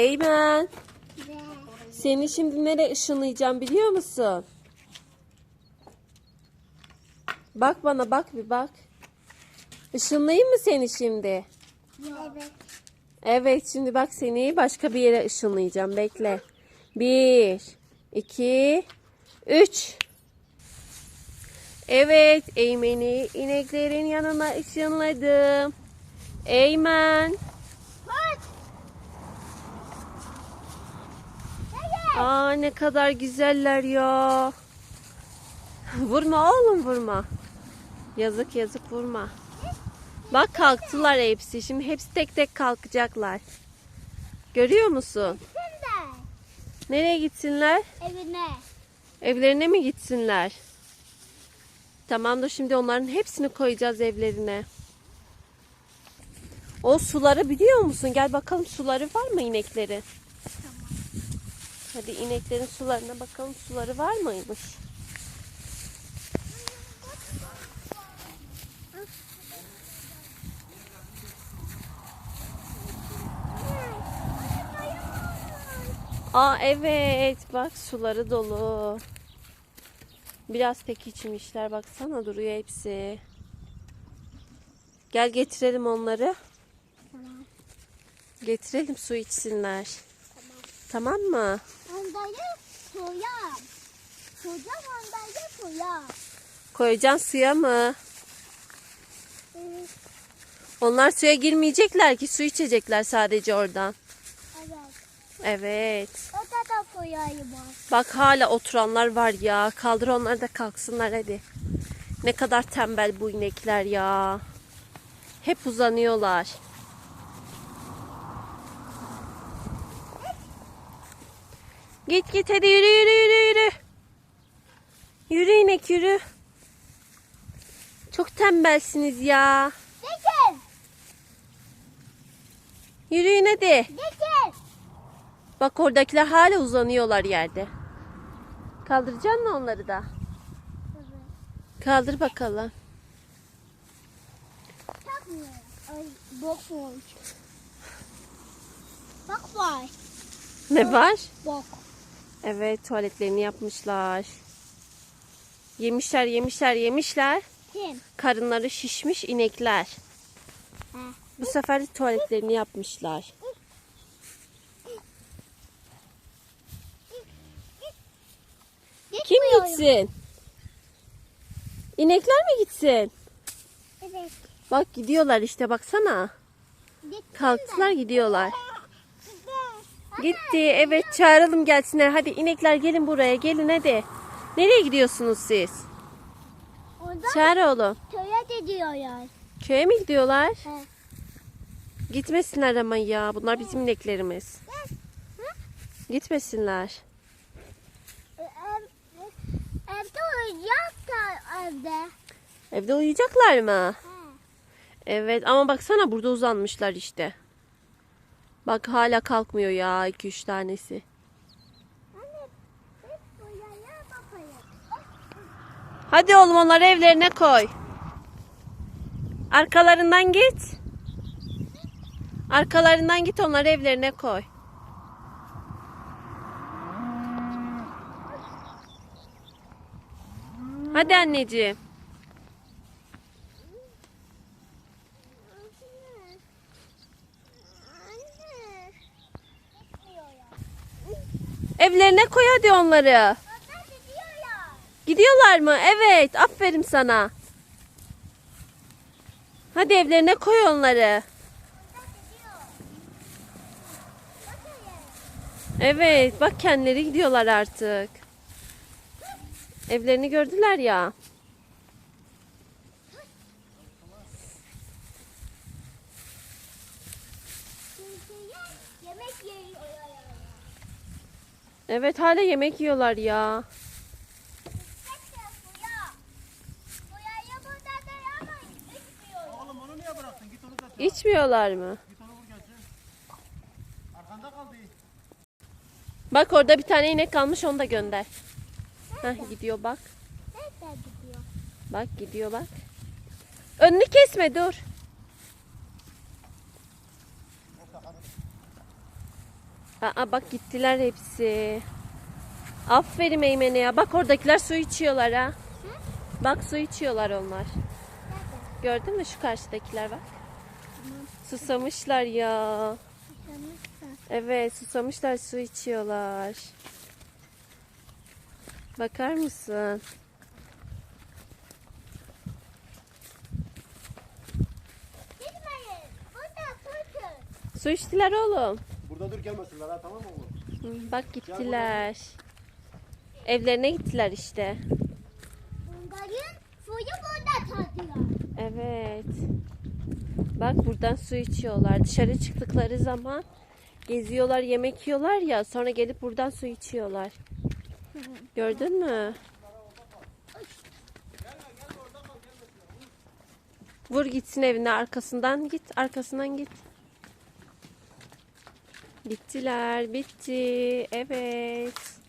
Eymen, seni şimdi nereye ışınlayacağım biliyor musun? Bak bana bak bir bak. Işınlayayım mı seni şimdi? evet. Evet şimdi bak seni başka bir yere ışınlayacağım. Bekle. Bir, iki, üç. Evet Eymen'i ineklerin yanına ışınladım. Eymen. Aa ne kadar güzeller ya. Vurma oğlum vurma. Yazık yazık vurma. Bak kalktılar hepsi. Şimdi hepsi tek tek kalkacaklar. Görüyor musun? Nereye gitsinler? evine. Evlerine mi gitsinler? Tamam da şimdi onların hepsini koyacağız evlerine. O suları biliyor musun? Gel bakalım suları var mı inekleri? Hadi ineklerin sularına bakalım suları var mıymış? Aa evet bak suları dolu. Biraz tek içmişler baksana duruyor hepsi. Gel getirelim onları. Getirelim su içsinler. Tamam mı? Ondayı soya. Hocam ondayı soya. Koyacaksın suya mı? Evet. Onlar suya girmeyecekler ki su içecekler sadece oradan. Evet. Evet. O da soyayı var. Bak hala oturanlar var ya. Kaldır onları da kalksınlar hadi. Ne kadar tembel bu inekler ya. Hep uzanıyorlar. Git git hadi yürü yürü yürü yürü. Yürü inek yürü. Çok tembelsiniz ya. Geçin. Yürüyün hadi. Geçin. Bak oradakiler hala uzanıyorlar yerde. Kaldıracaksın mı onları da? Kaldır bakalım. Takmıyor. Ay bokmuş. Bak var. Ne var? Bok. Evet tuvaletlerini yapmışlar. Yemişler yemişler yemişler. Kim? Karınları şişmiş inekler. Ha. Bu sefer tuvaletlerini yapmışlar. Kim gitsin? İnekler mi gitsin? Evet. Bak gidiyorlar işte baksana. Gittim Kalktılar gidiyorlar. Gitti evet çağıralım gelsinler. Hadi inekler gelin buraya gelin hadi. Nereye gidiyorsunuz siz? Orada Çağır oğlum. köye gidiyorlar. Köye mi gidiyorlar? He. Gitmesinler ama ya. Bunlar bizim ineklerimiz. Gitmesinler. E, Ev, evde uyuyacaklar evde. Evde uyuyacaklar mı? He. Evet ama baksana burada uzanmışlar işte. Bak hala kalkmıyor ya 2-3 tanesi. Hadi oğlum onları evlerine koy. Arkalarından git. Arkalarından git onları evlerine koy. Hadi anneciğim. Evlerine koy hadi onları. Gidiyorlar. Gidiyorlar mı? Evet. Aferin sana. Hadi evlerine koy onları. Evet. Bak kendileri gidiyorlar artık. Evlerini gördüler ya. Çünkü yemek yiyorlar. Evet hala yemek yiyorlar ya. Bekle suya. Suyayı burada da ama içmiyor. Oğlum onu niye bıraktın? Git onu getir. İçmiyorlar mı? Git onu vur getir. Arkanda kaldı. Bak orada bir tane inek kalmış onu da gönder. Heh, gidiyor bak. Nerede gidiyor? Bak gidiyor bak. Önünü kesme dur. Aa bak gittiler hepsi. Aferin Eymen'e ya. Bak oradakiler su içiyorlar ha. Bak su içiyorlar onlar. Gördün mü şu karşıdakiler bak. Susamışlar ya. Evet susamışlar su içiyorlar. Bakar mısın? Su içtiler oğlum. Burada dur gelmesinler ha tamam mı oğlum? Hı, Bak gittiler. Evlerine gittiler işte. Bunların suyu burada tatlılar. Evet. Bak buradan su içiyorlar. Dışarı çıktıkları zaman geziyorlar, yemek yiyorlar ya. Sonra gelip buradan su içiyorlar. Gördün mü? Vur gitsin evine arkasından git. Arkasından git. Bittiler. Bitti. Evet.